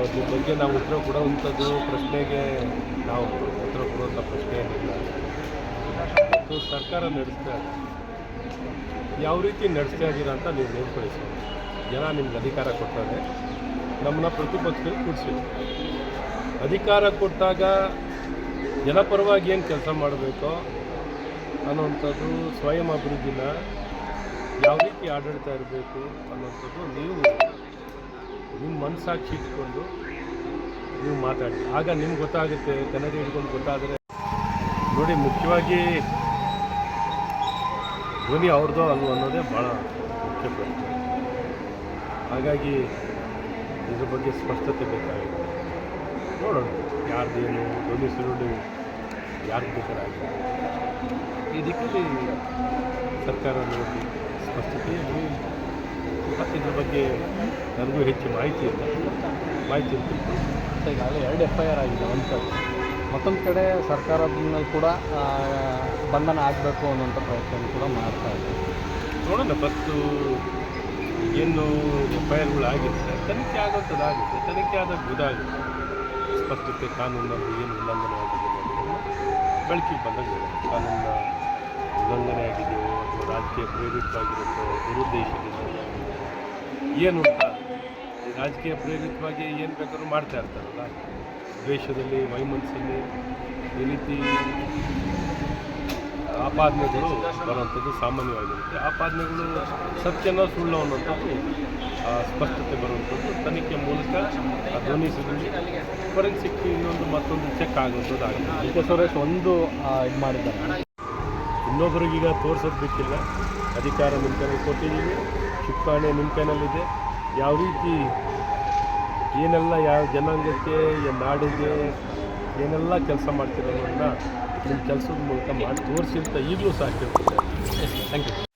ಅದ್ರ ಬಗ್ಗೆ ನಾವು ಉತ್ತರ ಕೊಡುವಂಥದ್ದು ಪ್ರಶ್ನೆಗೆ ನಾವು ಉತ್ತರ ಕೊಡುವಂಥ ಪ್ರಶ್ನೆ ಏನಿಲ್ಲ. ಮತ್ತು ಸರ್ಕಾರ ನಡೆಸ್ತಾ ಯಾವ ರೀತಿ ನಡೆಸ್ತಾ ಇದ್ದೀರಾ ಅಂತ ನೀವು ನೋಡ್ಕೊಳ್ಳಿ ಸರ್ ಜನ ನಿಮ್ಗೆ ಅಧಿಕಾರ ಕೊಟ್ಟರೆ ನಮ್ಮನ್ನ ಪ್ರತಿಪಕ್ಷದಲ್ಲಿ ಕೂಡಿಸಿ. ಅಧಿಕಾರ ಕೊಟ್ಟಾಗ ಜನಪರವಾಗಿ ಏನು ಕೆಲಸ ಮಾಡಬೇಕೋ ಅನ್ನೋವಂಥದ್ದು ಸ್ವಯಂ ಅಭಿವೃದ್ಧಿನ ಯಾವ ರೀತಿ ಆಡಳಿತ ಇರಬೇಕು ಅನ್ನೋಂಥದ್ದು ನೀವು ನಿಮ್ಮ ಮನಸ್ಸಾಕ್ಷಿ ಇಟ್ಕೊಂಡು ನೀವು ಮಾತಾಡಿ. ಆಗ ನಿಮ್ಗೆ ಗೊತ್ತಾಗುತ್ತೆ ಕನ್ನಡ ಹಿಡ್ಕೊಂಡು ಗೊತ್ತಾದರೆ. ನೋಡಿ, ಮುಖ್ಯವಾಗಿ ಧ್ವನಿ ಅವ್ರದ್ದು ಅಲ್ಲ ಅನ್ನೋದೇ ಭಾಳ ಮುಖ್ಯ ಪ್ರಶ್ನೆ. ಹಾಗಾಗಿ ಇದ್ರ ಬಗ್ಗೆ ಸ್ಪಷ್ಟತೆ ಬೇಕಾಗಿದೆ. ನೋಡೋಣ, ಯಾರ್ದೇನು ಧ್ವನಿ ಸುರುಳಿ, ಯಾರು ಬೇಕಾದ್ರೆ. ಈ ದಿಕ್ಕಲ್ಲಿ ಸರ್ಕಾರ ನೋಡಿ ಸ್ಪಷ್ಟತೆ ಬಗ್ಗೆ ನನಗೂ ಹೆಚ್ಚು ಮಾಹಿತಿ ಇಲ್ಲ. ಮಾಹಿತಿ ತಿಳ್ಕೊಂಡು ಈಗಾಗಲೇ ಎರಡು ಎಫ್ ಐ ಆರ್ ಆಗಿದೆ ಒಂದು ಕಡೆ ಮತ್ತೊಂದು ಕಡೆ ಸರ್ಕಾರದ ಕೂಡ ಬಂಧನ ಆಗಬೇಕು ಅನ್ನೋಂಥ ಪ್ರಯತ್ನ ಕೂಡ ಮಾಡ್ತಾ ಇದೆ. ನೋಡೋಣ ಫಸ್ಟು ಏನು ಎಫ್ ಐ ಆರ್ಗಳು ಆಗಿರುತ್ತೆ ತನಿಖೆ ಆಗುತ್ತೆ. ತನಿಖೆ ಆದಾಗ ಗೊತ್ತಾಗುತ್ತೆ. ಸ್ಪಷ್ಟತೆ ಕಾನೂನಲ್ಲಿ ಏನು ಉಲ್ಲಂಘನೆ ಆಗಿದೆ ಬೆಳಕಿಗೆ ಬಂದಾಗ ಕಾನೂನಿನ ಉಲ್ಲಂಘನೆ ಆಗಿದೆಯೋ ಅಥವಾ ರಾಜಕೀಯ ಪ್ರೇರಿತವಾಗಿರುತ್ತೋ ದುರುದ್ದೇಶದಿಂದ ಏನು ಅಂತ ರಾಜಕೀಯ ಪ್ರೇರಿತವಾಗಿ ಏನು ಬೇಕಾದ್ರೂ ಮಾಡ್ತಾ ಇರ್ತಾರಲ್ಲ. ದ್ವೇಷದಲ್ಲಿ ವೈಮನಸ್ಸಲ್ಲಿ ಈ ರೀತಿ ಆಪಾದನೆಗಳು ಬರುವಂಥದ್ದು ಸಾಮಾನ್ಯವಾಗಿರುತ್ತೆ. ಆಪಾದನೆಗಳು ಸತ್ಯನೋ ಸುಳ್ಳು ಅನ್ನೋಂಥದ್ದು ಸ್ಪಷ್ಟತೆ ಬರುವಂಥದ್ದು ತನಿಖೆ ಮೂಲಕ ಧ್ವನಿಸಿದಲ್ಲಿ ಫೊರೆನ್ಸಿಕ್ ಇನ್ನೊಂದು ಮತ್ತೊಂದು ಚೆಕ್ ಆಗುವಂಥದ್ದು ಆಗಿದೆ ಸುರೇಶ್ ಒಂದು ಇದು ಮಾಡಿದ್ದಾರೆ. ಇನ್ನೊಬ್ಬರಿಗೀಗ ತೋರಿಸೋದು ಬೇಕಿಲ್ಲ ಅಧಿಕಾರ ನಿಮ್ಮ ಕೈನಲ್ಲಿ ಕೊಟ್ಟಿದ್ದೀವಿ ಚುಕ್ಕಾಣೆ ನಿಮ್ಮ ಕೈನಲ್ಲಿದೆ ಯಾವ ರೀತಿ ಏನೆಲ್ಲ ಯಾವ ಜನಾಂಗಕ್ಕೆ ನಾಡಿಗೆ ಏನೆಲ್ಲ ಕೆಲಸ ಮಾಡ್ತಿರೋದನ್ನ ನಿಮ್ಮ ಕೆಲಸದ ಮೂಲಕ ಮಾಡಿ ತೋರಿಸಿ ಅಂತ ಈಗಲೂ ಸಹ ಕೇಳ್ತಿದ್ದಾರೆ ಥ್ಯಾಂಕ್ ಯು